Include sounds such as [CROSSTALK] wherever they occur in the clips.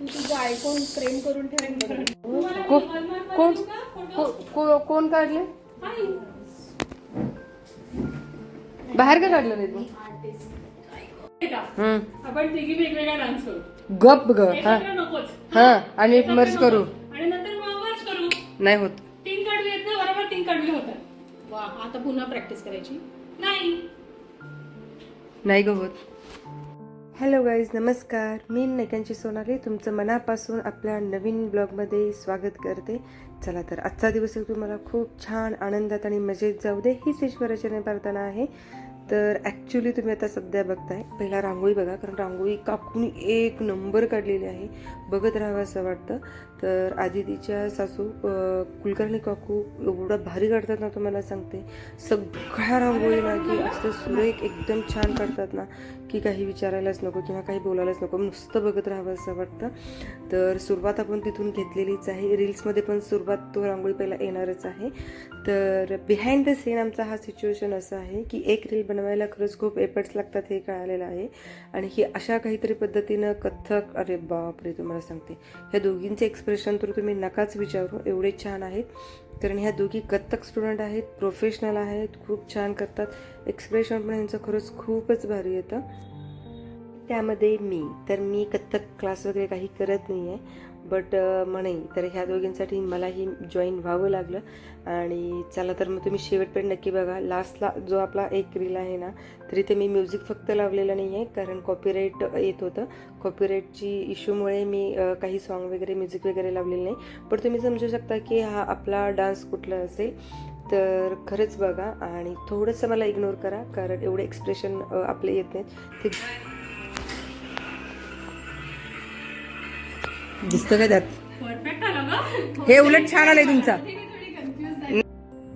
तू तुझं ऐकून प्रेम करून ठेवून को- कोण को- को- कोण काढले? बाहेर का काढलं नाही तू. आपण तिघी वेगवेगळा डान्स करू. गप ग हा. हा आणि मर्ज. करू. आणि नंतर मर्ज करू. नाही होत. तीन कडवी येत ना बरोबर तीन कडवी होतात. वा आता पुन्हा प्रॅक्टिस करायची? नाही. नाही ग होत. हॅलो गाईज नमस्कार. मी नैकांची सोनाली. तुमचं मनापासून आपल्या नवीन ब्लॉगमध्ये स्वागत करते. चला तर आजचा दिवस तुम्हाला खूप छान आनंदात आणि मजेत जाऊ दे. हीच ईश्वराचरण प्रार्थना आहे. तर ॲक्च्युली तुम्ही आता सध्या बघताय पहिला रांगोळी बघा कारण रांगोळी काकूनी एक नंबर काढलेली आहे. बघत राहावं असं वाटतं. तर आदितीच्या सासू कुलकर्णी काकू एवढा भारी काढतात ना तुम्हाला सांगते. सगळ्या रांगोळी ना की असं सुरेख एकदम छान काढतात ना की काही विचारायलाच नको किंवा काही बोलायलाच नको. नुसतं बघत राहावं असं वाटतं. तर सुरुवात आपण तिथून घेतलेलीच आहे. रील्समध्ये पण सुरुवात तो रांगोळी पहिला येणारच आहे. तर बिहाइंड द सीन आमचा हा सिच्युएशन असा आहे की एक रील बनवायला खरंच खूप एफर्ट्स लागतात हे कळालेलं आहे. आणि ही अशा काहीतरी पद्धतीनं कथ्थक अरे बापरे तुम्हाला सांगते. ह्या दोघींचे एक्सप्रेशन तर तुम्ही नकाच विचारू. एवढे छान आहेत. कारण ह्या दोघी कथ्थक स्टुडंट आहेत प्रोफेशनल आहेत खूप छान करतात. एक्सप्रेशन पण यांचं खरंच खूपच भारी येतं. त्यामध्ये मी तर मी कथ्थक क्लास वगैरे काही करत नाही आहे बट म्हणे तर ह्या दोघींसाठी मलाही जॉईन व्हावं लागलं. आणि चला तर मग तुम्ही शेवटपर्यंत नक्की बघा. लास्टला जो आपला एक रील आहे ना तरी ते मी म्युझिक फक्त लावलेलं नाही आहे कारण कॉपीराईट येत होतं. कॉपीराईटची इश्यूमुळे मी काही सॉन्ग वगैरे म्युझिक वगैरे लावलेलं नाही. पण तुम्ही समजू शकता की हा आपला डान्स कुठला असेल तर खरंच बघा. आणि थोडंसं मला इग्नोर करा. कारण एवढे एक्सप्रेशन आपले येत नाहीत. ते दिसतं का त्यात? हे उलट छान आलंय तुमचा.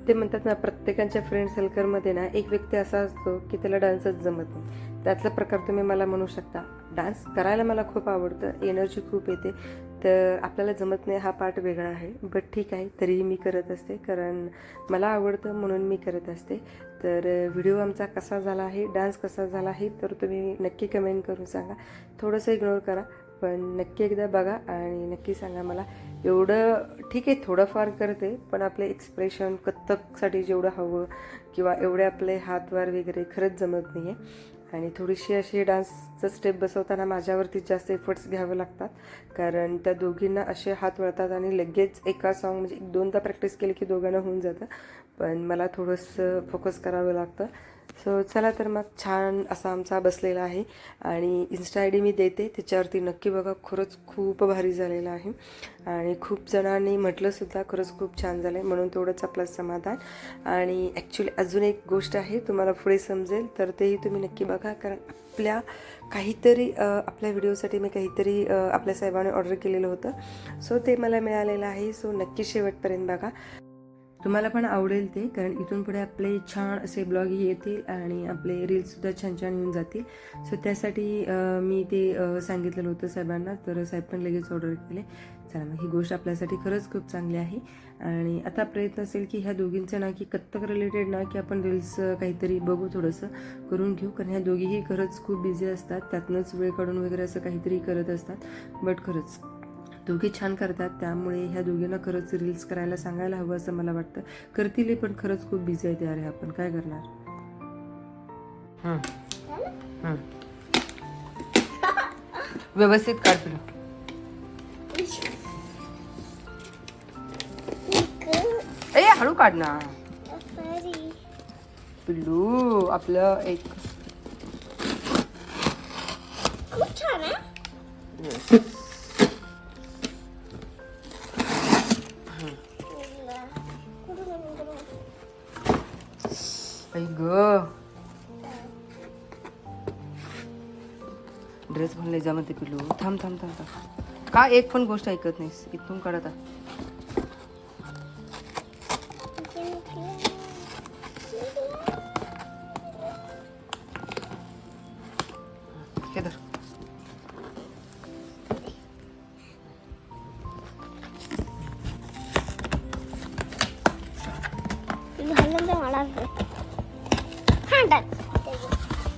ते म्हणतात ना प्रत्येकाच्या फ्रेंड सर्कलमध्ये ना एक व्यक्ती असा असतो की त्याला डान्सच जमत नाही. त्यातला प्रकार तुम्ही मला म्हणू शकता. डान्स करायला मला खूप आवडतं एनर्जी खूप येते. तर आपल्याला जमत नाही हा पार्ट वेगळा आहे. बट ठीक आहे तरीही मी करत असते. कारण मला आवडतं म्हणून मी करत असते. तर व्हिडिओ आमचा कसा झाला आहे डान्स कसा झाला आहे तर तुम्ही नक्की कमेंट करून सांगा. थोडंसं इग्नोर करा. पण नक्की एकदा बघा आणि नक्की सांगा मला. एवढं ठीक आहे थोडंफार करते पण आपले एक्सप्रेशन कथ्थकसाठी जेवढं हवं किंवा एवढे आपले हातवार वगैरे खरंच जमत नाही आहे आणि थोडीशी अशी डान्सचं स्टेप बसवताना माझ्यावरती जास्त एफर्ट्स घ्यावे लागतात. कारण त्या दोघींना असे हात वळतात आणि लगेच एका सॉन्ग म्हणजे एक दोनदा प्रॅक्टिस केली की दोघांना होऊन जातं. पण मला थोडंसं फोकस करावं लागतं. सो चला तर मग छान असा आमचा बसलेला आहे. आणि इन्स्टा आय डी मी देते. त्याच्यावरती नक्की बघा खरंच खूप भारी झालेलं आहे. आणि खूप जणांनी म्हटलंसुद्धा खरंच खूप छान झालं आहे म्हणून तेवढंच आपलं समाधान. आणि ॲक्च्युली अजून एक गोष्ट आहे तुम्हाला पुढे समजेल तर तेही तुम्ही नक्की बघा. कारण आपल्या काहीतरी आपल्या व्हिडिओसाठी मी काहीतरी आपल्या साहेबाने ऑर्डर केलेलं होतं. सो ते मला मिळालेलं आहे. सो नक्की शेवटपर्यंत बघा. तुम्हाला पण आवडेल ते कारण इथून पुढे आपले छान असे ब्लॉगही येतील आणि आपले रील्ससुद्धा छान छान येऊन जातील. सो त्यासाठी मी ते सांगितलेलं होतं साहेबांना तर साहेब पण लगेच ऑर्डर केले. चला मग ही गोष्ट आपल्यासाठी खरंच खूप चांगली आहे. आणि आता प्रयत्न असेल की ह्या दोघींचं ना की कत्तक रिलेटेड ना की आपण रील्स काहीतरी बघू थोडंसं करून घेऊ. कारण ह्या दोघीही खरंच खूप बिझी असतात. त्यातनंच वेळ काढून वगैरे असं काहीतरी करत असतात. बट खरंच दोघे छान करतात त्यामुळे ह्या दोघींना खरंच रील्स करायला सांगायला हवं असं मला वाटतं. करतील पण खरंच खूप बिझी आहे अरे आपण. काय करणार? व्यवस्थित काढ तुला. ए हळू काढ ना. पिल्लू आपलं एक. खूप छान आहे. आई ग. ड्रेस पण लय जमते पिलू थांब थांब थांब थांब. का एक पण गोष्ट ऐकत नाहीस? इथून काढत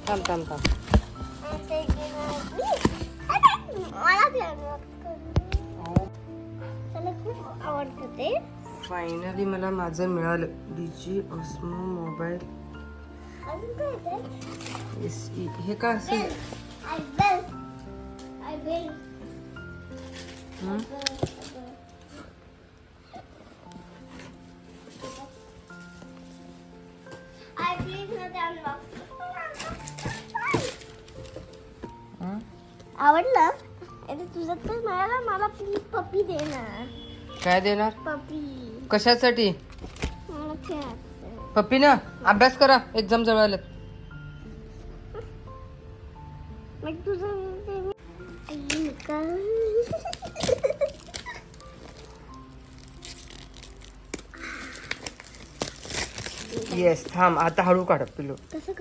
थांब थांब थांब. फायनली मला माझं मिळालं. DJI Osmo mobile S E हे का असेल हं? मला प्लीज पप्पी दे ना काय देणार? पप्पी कशासाठी? मला खेळायचं. पप्पी ना? अभ्यास करा एक्झाम जवळ आलं [LAUGHS] मग तुझं ते मी- आई का? [LAUGHS] येस थांब आता हळू काढ पिलो कसं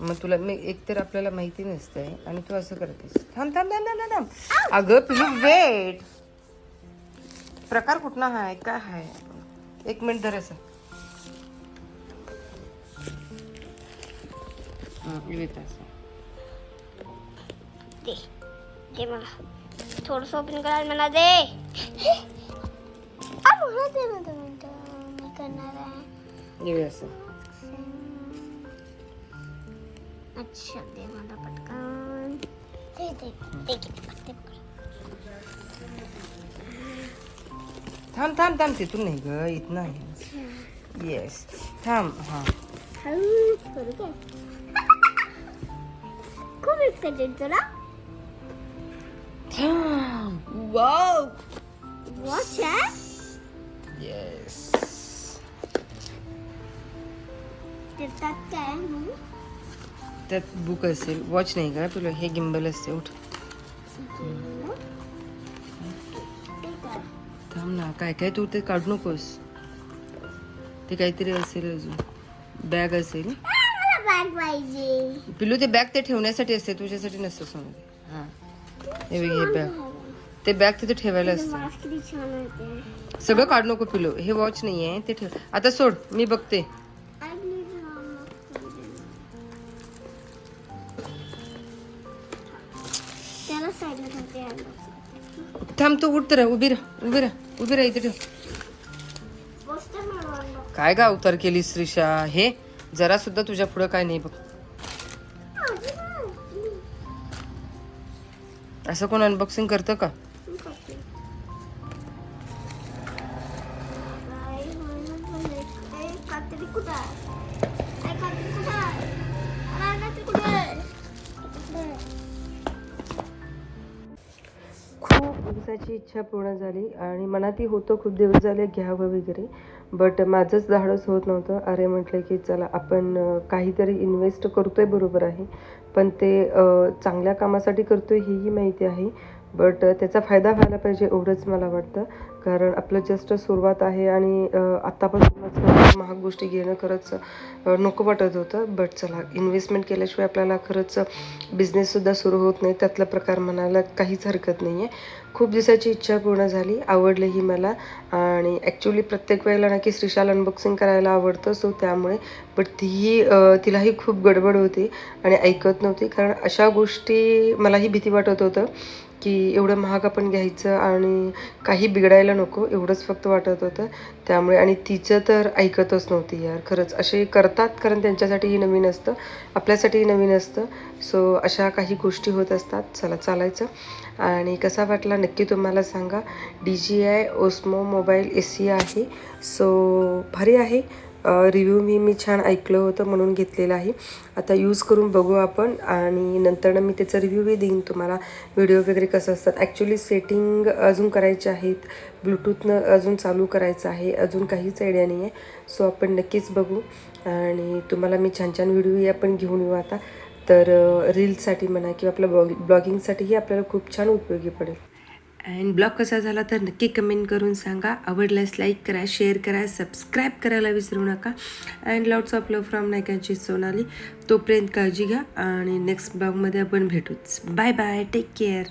मग तुला मी एक तर आपल्याला माहिती नसते आणि तू असं करतेस. थांब थांब थांब थांब थांब. अगं पिलू वेट प्रकार कुठला हाय? काय हाय? एक मिनिट धर असं. इवेत असं. दे दे मला. थोडस ओपन करायला मला दे. [LAUGHS] करणार आहे. असं अच्छा दे मला पटकन दे दे दे दे थांब थांब थांब तिथून नाही ग इथं नाही येस थांब हां हळूच करू काय खूप एक्साइटेड तुला वाव वॉच आहे येस त्याच्यात काय मग? त्यात बुक असेल. वॉच नाही का? तुला हे गिंबल असते उठ. थांब ना काय काय तू ते काढू नकोस. ते काहीतरी असेल अजून. बॅग असेल. बॅग पाहिजे. पिलू ते बॅग ते ठेवण्यासाठी असते तुझ्यासाठी नसतं सोनं हां. हे बघ हे बॅग ते बॅग तिथे ठेवायला असतं. मला किती छान होते. सगळं काढू नको पिलू हे वॉच नाही आहे ते ठेव. आता सोड मी बघते. थांब तू उठ तर उभी राह उभी राह उभी राह इथे ठेव. काय का अवतार केली श्रीषा हे जरा सुद्धा तुझ्या पुढं काय नाही बघ. असं कोण अनबॉक्सिंग करतं का? दिवसाची इच्छा पूर्ण झाली आणि मनातही होतं खूप दिवस झाले घ्यावं वगैरे. बट माझंच धाडस होत नव्हतं. अरे म्हटलं की चला आपण काहीतरी इन्व्हेस्ट करतोय बरोबर आहे. पण ते चांगल्या कामासाठी करतोय हेही माहिती आहे. बट त्याचा फायदा व्हायला पाहिजे एवढंच मला वाटतं. कारण आपलं जस्ट सुरुवात आहे आणि आत्तापासूनच महाग गोष्टी घेणं खरंच नको वाटत होतं. बट चला इन्व्हेस्टमेंट केल्याशिवाय आपल्याला खरंच बिझनेससुद्धा सुरू होत नाही. त्यातला प्रकार म्हणायला काहीच हरकत नाही आहे खूप दिवसाची इच्छा पूर्ण झाली. आवडलंही मला. आणि ॲक्च्युली प्रत्येक वेळेला ना की श्रीशाल अनबॉक्सिंग करायला आवडतं. सो त्यामुळे बट तीही तिलाही खूप गडबड होती. आणि ऐकत नव्हती. कारण अशा गोष्टी मलाही भीती वाटत होतं. की एवढं महाग आपण घ्यायचं आणि काही बिघडायला नको एवढंच फक्त वाटत होतं. त्यामुळे आणि तिचं तर ऐकतच नव्हती यार. खरंच असे करतात कारण त्यांच्यासाठीही नवीन असतं आपल्यासाठीही नवीन असतं. सो अशा काही गोष्टी होत असतात. चला चालायचं. आणि कसा वाटला नक्की तुम्हाला सांगा. D J I Osmo mobile A C आहे. सो भारी आहे. रिव्ह्यू मी मी छान ऐकलं होतं म्हणून घेतलेलं आहे. आता यूज करून बघू आपण आणि नंतर मी त्याचा रिव्ह्यूही देईन तुम्हाला. व्हिडिओ वगैरे कसं असतात? ॲक्च्युली सेटिंग अजून करायचे आहेत. ब्लूटूथनं अजून चालू करायचं आहे. अजून काहीच आयडिया नाही आहे सो आपण नक्कीच बघू. आणि तुम्हाला मी छान छान व्हिडिओही आपण घेऊन येऊ आता. तर रील्ससाठी म्हणा किंवा आपल्या ब्लॉग ब्लॉगिंगसाठीही आपल्याला खूप छान उपयोगी पडेल. अँड ब्लॉग कसा झाला तर नक्की कमेंट करून सांगा. आवडल्यास लाईक करा शेअर करा सबस्क्राईब करायला विसरू नका. And lots of love from नायकांची Sonali. तोपर्यंत काळजी घ्या. आणि नेक्स्ट ब्लॉगमध्ये आपण भेटूच. Bye bye take care